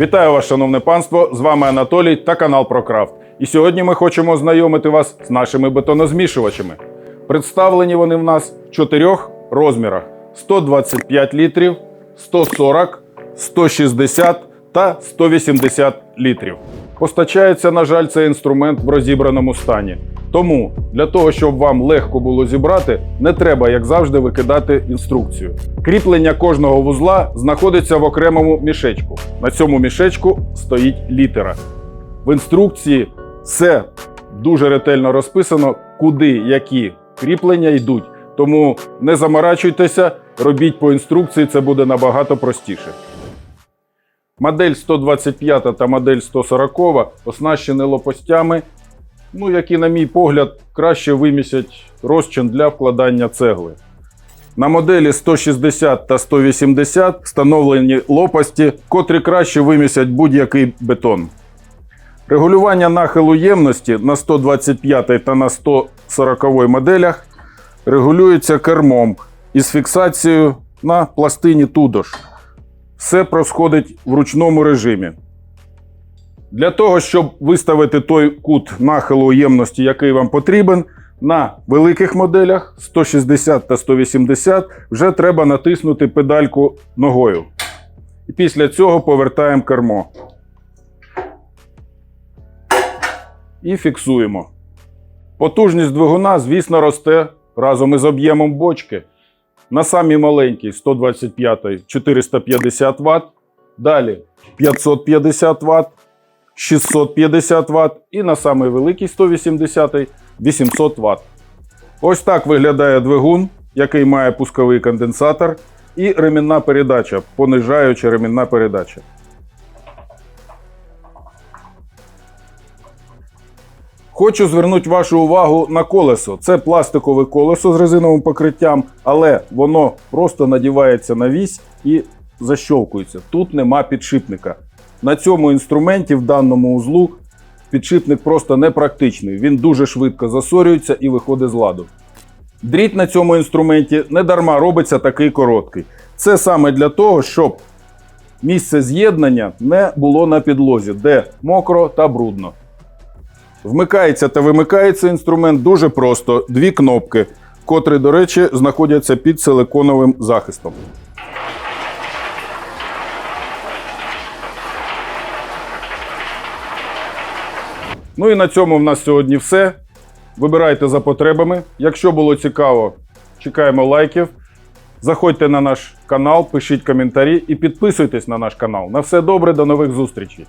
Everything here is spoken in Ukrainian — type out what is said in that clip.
Вітаю вас, шановне панство! З вами Анатолій та канал ProCraft. І сьогодні ми хочемо ознайомити вас з нашими бетонозмішувачами. Представлені вони в нас в чотирьох розмірах: 125 літрів, 140, 160 та 180 літрів. Постачається, на жаль, цей інструмент в розібраному стані. Тому для того, щоб вам легко було зібрати, не треба, як завжди, викидати інструкцію. Кріплення кожного вузла знаходиться в окремому мішечку. На цьому мішечку стоїть літера. В інструкції все дуже ретельно розписано, куди які кріплення йдуть. Тому не заморачуйтеся, робіть по інструкції, це буде набагато простіше. Модель 125 та модель 140 оснащені лопастями, ну, які, на мій погляд, краще вимісять розчин для вкладання цегли. На моделі 160 та 180 встановлені лопасті, котрі краще вимісять будь-який бетон. Регулювання нахилу ємності на 125 та на 140 моделях регулюється кермом із фіксацією на пластині Тудош. Все происходить в ручному режимі. Для того, щоб виставити той кут нахилу ємності, який вам потрібен, на великих моделях 160 та 180 вже треба натиснути педальку ногою. І після цього повертаємо кермо. І фіксуємо. Потужність двигуна, звісно, росте разом із об'ємом бочки. На самій маленькій 125 450 Вт, далі 550 Вт, 650 Вт і на самій великій 180 800 Вт. Ось так виглядає двигун, який має пусковий конденсатор і ремінна передача, понижаюча ремінна передача. Хочу звернути вашу увагу на колесо. Це пластикове колесо з резиновим покриттям, але воно просто надівається на вісь і защолкується. Тут нема підшипника. На цьому інструменті, в даному узлу, підшипник просто непрактичний. Він дуже швидко засорюється і виходить з ладу. Дріт на цьому інструменті не дарма робиться такий короткий. Це саме для того, щоб місце з'єднання не було на підлозі, де мокро та брудно. Вмикається та вимикається інструмент дуже просто. Дві кнопки, котрі, до речі, знаходяться під силиконовим захистом. Ну і на цьому в нас сьогодні все. Вибирайте за потребами. Якщо було цікаво, чекаємо лайків. Заходьте на наш канал, пишіть коментарі і підписуйтесь на наш канал. На все добре, до нових зустрічей!